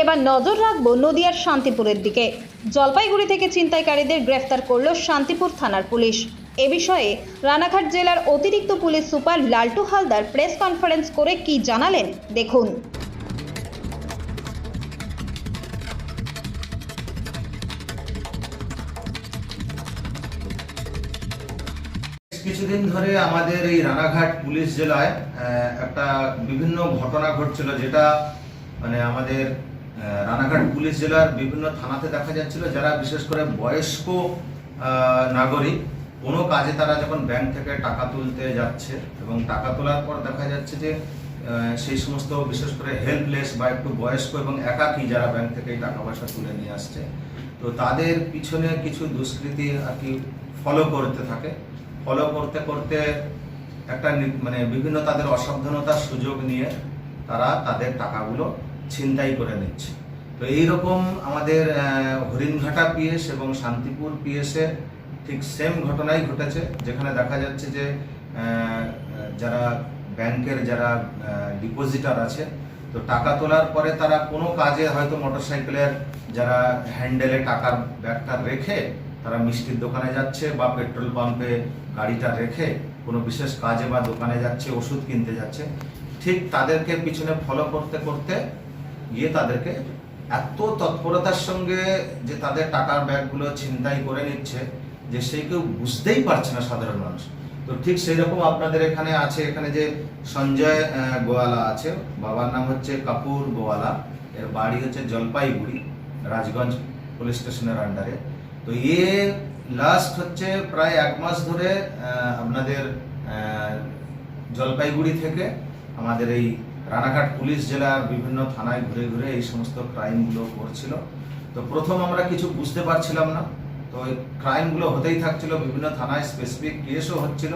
এবার নজর রাখব নদিয়ার শান্তিপুরের দিকে। জলপাইগুড়ি থেকে ছিনতাইকারীদের গ্রেফতার করল শান্তিপুর থানার পুলিশ। এ বিষয়ে রানাঘাট জেলার অতিরিক্ত police super Laltu Haldar press conference করে কি জানালেন, দেখুন। কিছুদিন ধরে আমাদের এই রানাঘাট পুলিশ জেলায় একটা বিভিন্ন ঘটনা ঘটছিল যেটা মানে আমাদের রানাঘাট পুলিশ জেলার বিভিন্ন থানাতে দেখা যাচ্ছিল, যারা বিশেষ করে বয়স্ক নাগরিক, কোনো কাজে তারা যখন ব্যাংক থেকে টাকা তুলতে যাচ্ছে এবং টাকা তোলার পর দেখা যাচ্ছে যে সেই সমস্ত বিশেষ করে হেল্পলেস বা একটু বয়স্ক এবং একাকী যারা ব্যাংক থেকে টাকা পয়সা তুলে নিয়ে আসছে, তো তাদের পিছনে কিছু দুষ্কৃতী আর কি ফলো করতে থাকে। ফলো করতে করতে একটা মানে বিভিন্ন তাদের অসাবধানতার সুযোগ নিয়ে তারা তাদের টাকাগুলো ছিনতাই করে নিচ্ছে। তো এইরকম আমাদের হরিণঘাটা পিএস এবং শান্তিপুর পিএসে ঠিক সেম ঘটনাই ঘটেছে, যেখানে দেখা যাচ্ছে যে যারা ব্যাংকের যারা ডিপোজিটার আছে, তো টাকা তোলার পরে তারা কোনো কাজে হয়তো মোটরসাইকেলের যারা হ্যান্ডেলে টাকার ব্যাগটা রেখে তারা মিষ্টির দোকানে যাচ্ছে বা পেট্রোল পাম্পে গাড়িটা রেখে কোনো বিশেষ কাজে বা দোকানে যাচ্ছে, ওষুধ কিনতে যাচ্ছে, ঠিক তাদেরকে পিছনে ফলো করতে করতে গিয়ে তাদেরকে এত তৎপরতার সঙ্গে যে তাদের টাকার ব্যাগগুলো ছিনতাই করে নিচ্ছে যে সে কেউ বুঝতেই পারছে না সাধারণ মানুষ। তো ঠিক সেই রকম আপনাদের এখানে আছে, এখানে যে সঞ্জয় গোয়ালা আছে, বাবার নাম হচ্ছে কাপুর গোয়ালা, এর বাড়ি হচ্ছে জলপাইগুড়ি, রাজগঞ্জ পুলিশ স্টেশনের আন্ডারে তো এ লাস্ট হচ্ছে প্রায় এক মাস ধরে আপনাদের জলপাইগুড়ি থেকে আমাদের এই রানাঘাট পুলিশ জেলার বিভিন্ন থানায় ঘুরে ঘুরে এই সমস্ত ক্রাইমগুলো করছিল। তো প্রথম আমরা কিছু বুঝতে পারছিলাম না। তো এই ক্রাইমগুলো হতেই থাকছিল, বিভিন্ন থানায় স্পেসিফিক কেসও হচ্ছিল।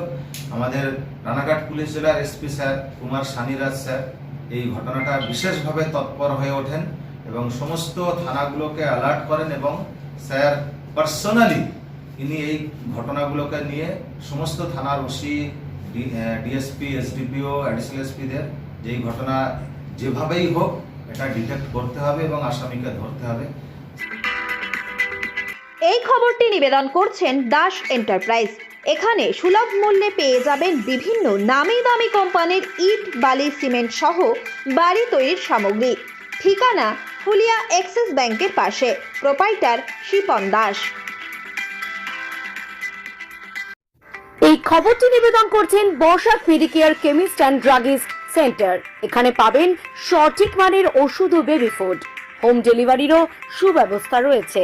আমাদের রানাঘাট পুলিশ জেলার SP sir Kumar Saniraj sir এই ঘটনাটা বিশেষভাবে তৎপর হয়ে ওঠেন এবং সমস্ত থানাগুলোকে অ্যালার্ট করেন এবং স্যার পার্সোনালি ইনি এই ঘটনাগুলোকে নিয়ে সমস্ত থানার ওসি ডিএসপি এসডিপিও অ্যাডিশনাল এসপিদের যে এই ঘটনা যেভাবেই হোক এটা ডিটেক্ট করতে হবে এবং আসামিকে ধরতে হবে। এই খবরটি নিবেদন করছেন দাস এন্টারপ্রাইজ। এখানে সুলভ মূল্যে পেয়ে যাবেন বিভিন্ন নামি দামি কোম্পানির ইট বালি সিমেন্ট সহ বাড়ি তৈরির সামগ্রী। ঠিকানা ফুলিয়া এক্সিস ব্যাংকের পাশে প্রোপাইটার শিপন দাস। এই খবরটি নিবেদন করছেন Barsha medicare chemist and druggist centre. এখানে পাবেন সঠিক মানের ওষুধ ও বেবি ফুড হোম ডেলিভারিরও সুব্যবস্থা রয়েছে।